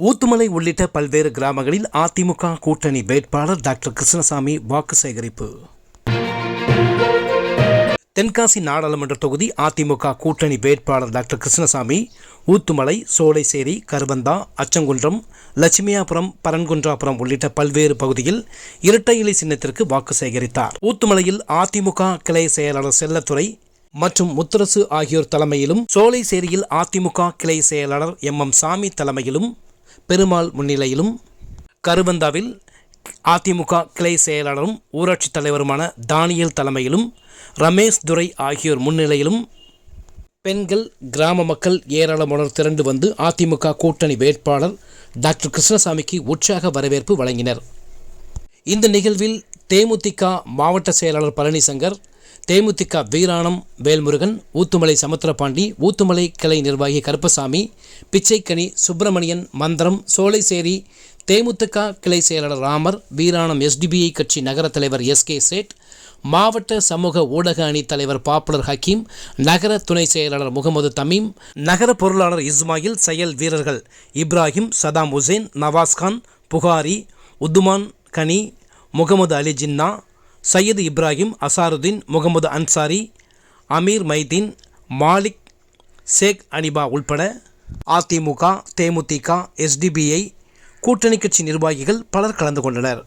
ஊத்துமலை உள்ளிட்ட பல்வேறு கிராமங்களில் அதிமுக கூட்டணி வேட்பாளர் டாக்டர் கிருஷ்ணசாமி வாக்கு சேகரிப்பு. தென்காசி நாடாளுமன்ற தொகுதி அதிமுக கூட்டணி வேட்பாளர் டாக்டர் கிருஷ்ணசாமி ஊத்துமலை சோலைசேரி கருவந்தா அச்சங்குன்றம் லட்சுமியாபுரம் பரன்குன்றாபுரம் உள்ளிட்ட பல்வேறு பகுதியில் இரட்டை இலை சின்னத்திற்கு வாக்கு சேகரித்தார். ஊத்துமலையில் அதிமுக கிளை செயலாளர் செல்லத்துறை மற்றும் முத்தரசு ஆகியோர் தலைமையிலும் சோலைசேரியில் அதிமுக கிளை செயலாளர் எம் எம் சாமி தலைமையிலும் பெருமாள் முன்னிலையிலும் கருவந்தாவில் அதிமுக கிளை செயலாளரும் ஊராட்சித் தலைவருமான தானியல் தலைமையிலும் ரமேஷ் துரை ஆகியோர் முன்னிலையிலும் பெண்கள் கிராம மக்கள் ஏராளமானோர் திரண்டு வந்து அதிமுக கூட்டணி வேட்பாளர் டாக்டர் கிருஷ்ணசாமிக்கு உற்சாக வரவேற்பு வழங்கினர். இந்த நிகழ்வில் தேமுதிக மாவட்ட செயலாளர் பழனிசங்கர் தேமுதிக வீராணம் வேல்முருகன் ஊத்துமலை சமுத்திரபாண்டி ஊத்துமலை கிளை நிர்வாகி கருப்பசாமி பிச்சைக்கனி சுப்பிரமணியன் மந்திரம் சோலைசேரி தேமுதிக கிளை செயலாளர் ராமர் வீராணம் எஸ்டிபிஐ கட்சி நகர தலைவர் எஸ் கே சேட் மாவட்ட சமூக ஊடக அணி தலைவர் பாப்புலர் ஹக்கீம் நகர துணை செயலாளர் முகமது தமீம் நகர பொருளாளர் இஸ்மாயில் செயல் வீரர்கள் இப்ராஹிம் சதாம் ஹுசேன் நவாஸ்கான் புகாரி உத்துமான் கனி முகமது அலி ஜின்னா சையது இப்ராஹிம் அசாருதீன் முகமது அன்சாரி அமீர் மைதீன் மாலிக் ஷேக் அனிபா உள்பட அதிமுக தேமுதிக எஸ்டிபிஐ கூட்டணி கட்சி நிர்வாகிகள் பலர் கலந்து கொண்டனர்.